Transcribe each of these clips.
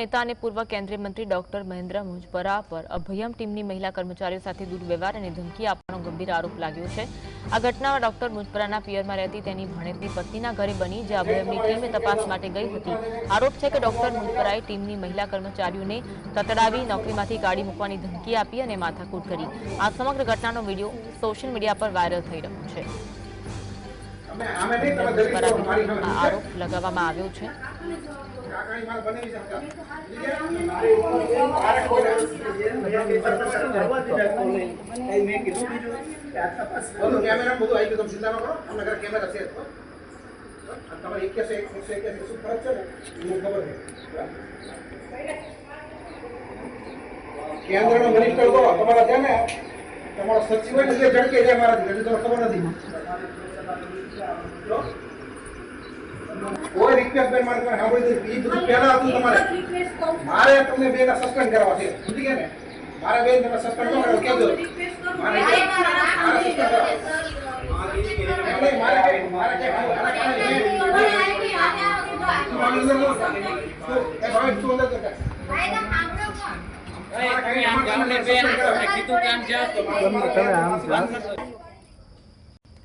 નેતા અને પૂર્વ કેન્દ્રીય મંત્રી ડોક્ટર મહેન્દ્ર મુંજપરા પર અભયમ ટીમની મહિલા કર્મચારીઓ સાથે દુર્વ્યવહાર અને ધમકી આપવાનો ગંભીર આરોપ લાગ્યો છે. આ ઘટના ડોક્ટર મુંજપરાના પિયરમાં રહેતી તેની ભણેતની પત્નીના ઘરે બની જે અભયમની ટીમે તપાસ માટે ગઈ હતી. આરોપ છે કે ડોક્ટર મુંજપરાએ ટીમની મહિલા કર્મચારીઓને તતડાવી નોકરીમાંથી કાઢી મૂકવાની ધમકી આપી અને માથાકૂટ કરી. આ સમગ્ર ઘટનાનો વીડિયો સોશિયલ મીડિયા પર વાયરલ થઈ રહ્યો છે. આરોપ લગાવવામાં આવ્યો છે. કેમેરા બધું આવી ગયું તમે ચિંતા કરો કેમેરા છે તમારે એક એકસો એક્યાસી શું ફરક છે ને ખબર છે કેન્દ્રનો મિનિસ્ટર તો તમારા છે ને તમારો સચિવ હોય ને એ ઝડકે જાય મારાથી હજુ તમને ખબર નથી. કોઈ રિક્વેસ્ટ બેન મારે કોઈ સાંભળી નથી. એ બધું પહેલા હતું તમારે. મારે તમને બેન સસ્પેન્ડ કરવા છે. સમજી ગયા ને? મારે બેન તમે સસ્પેન્ડ ન કરો મારે મારે. મારે મારે કે મારે તું મારી અંદર ન ઉતર. તું- એ ભાઈ, તું અંદર ઉતર.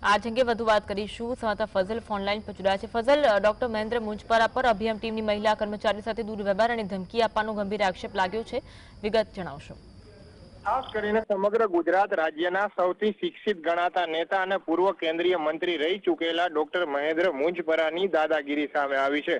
આ અંગે વધુ વાત કરીશું. સમાતા ફઝલ ફોનલાઈન પર જોડાયા છે. ફઝલ ડોક્ટર મહેન્દ્ર મુંજપરા પર અભિયમ ટીમની મહિલા કર્મચારી સાથે દુર્વ્યવહાર અને ધમકી આપવાનો ગંભીર આક્ષેપ લાગ્યો છે. વિગત જણાવશો. ખાસ કરીને સમગ્ર ગુજરાત રાજ્યના સૌથી શિક્ષિત ગણાતા નેતા અને પૂર્વ કેન્દ્રીય મંત્રી રહી ચૂકેલા ડોક્ટર મહેન્દ્ર મુંજપરાની દાદાગીરી સામે આવી છે.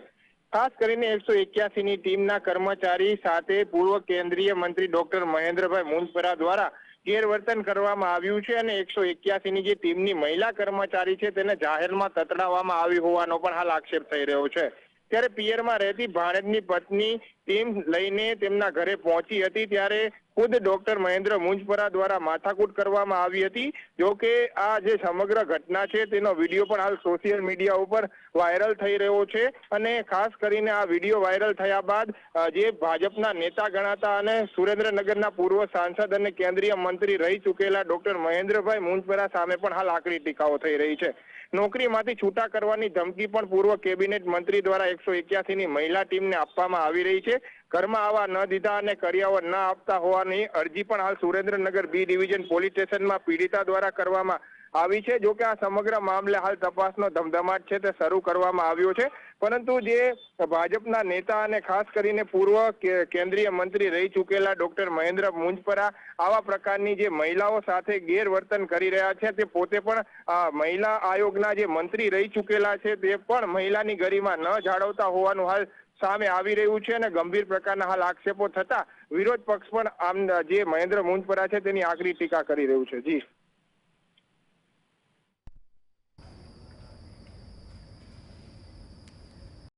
ખાસ કરીને એકસો એક્યાસી ની ટીમના કર્મચારી સાથે પૂર્વ કેન્દ્રીય મંત્રી ડોક્ટર મહેન્દ્રભાઈ મુનપરા દ્વારા ગેરવર્તન કરવામાં આવ્યું છે અને એકસો એક્યાસી ની જે ટીમની મહિલા કર્મચારી છે તેને જાહેરમાં તતડાવવામાં આવી હોવાનો પણ હાલ આક્ષેપ થઈ રહ્યો છે. ત્યારે પિયરમાં રહેતી ભાણેજની પત્ની ટીમ લઈને તેમના ઘરે પહોંચી હતી. ત્યારે ખુદ ડોક્ટર મહેન્દ્ર મુંજપરા દ્વારા માથાકૂટ કરવામાં આવી હતી. જો કે આ જે સમગ્ર ઘટના છે, તેનો વીડિયો પણ હાલ સોશિયલ મીડિયા ઉપર વાયરલ થઈ રહ્યો છે અને ખાસ કરીને આ વીડિયો વાયરલ થયા બાદ જે ભાજપના નેતા ગણાતા અને સુરેન્દ્રનગરના પૂર્વ સાંસદ અને કેન્દ્રીય મંત્રી રહી ચૂકેલા ડોક્ટર મહેન્દ્રભાઈ મુંજપરા સામે પણ હાલ આકરી ટીકાઓ થઈ રહી છે. નોકરીમાંથી છૂટા કરવાની ધમકી પણ પૂર્વ કેબિનેટ મંત્રી દ્વારા એકસો એક્યાસી ની મહિલા ટીમને આપવામાં આવી રહી છે. ઘરમાં આવા ન દીધા અને કર્યાવર ન આપતા હોવાની અરજી પણ હાલ સુરેન્દ્રનગર બી ડિવિઝન પોલીસ સ્ટેશનમાં પીડિતા દ્વારા કરવામાં આવી છે. જો કે આ સમગ્ર મામલે હાલ તપાસનો ધમધમાટ છે તે શરૂ કરવામાં આવ્યો છે. પરંતુ જે ભાજપના નેતા અને ખાસ કરીને પૂર્વ કેન્દ્રીય મંત્રી રહી ચૂકેલા ડોક્ટર મહેન્દ્ર મુંજપરા આવા પ્રકારની જે મહિલાઓ સાથે ગેરવર્તન કરી રહ્યા છે તે પોતે પણ મહિલા આયોગના જે મંત્રી રહી ચૂકેલા છે તે પણ મહિલાની ગરિમા ન જાળવતા હોવાનું હાલ સામે આવી રહ્યું છે અને ગંભીર પ્રકારના હાલ આક્ષેપો થતા વિરોધ પક્ષ પણ આમ જે મહેન્દ્ર મુંજપરા છે તેની આકરી ટીકા કરી રહ્યું છે. જી.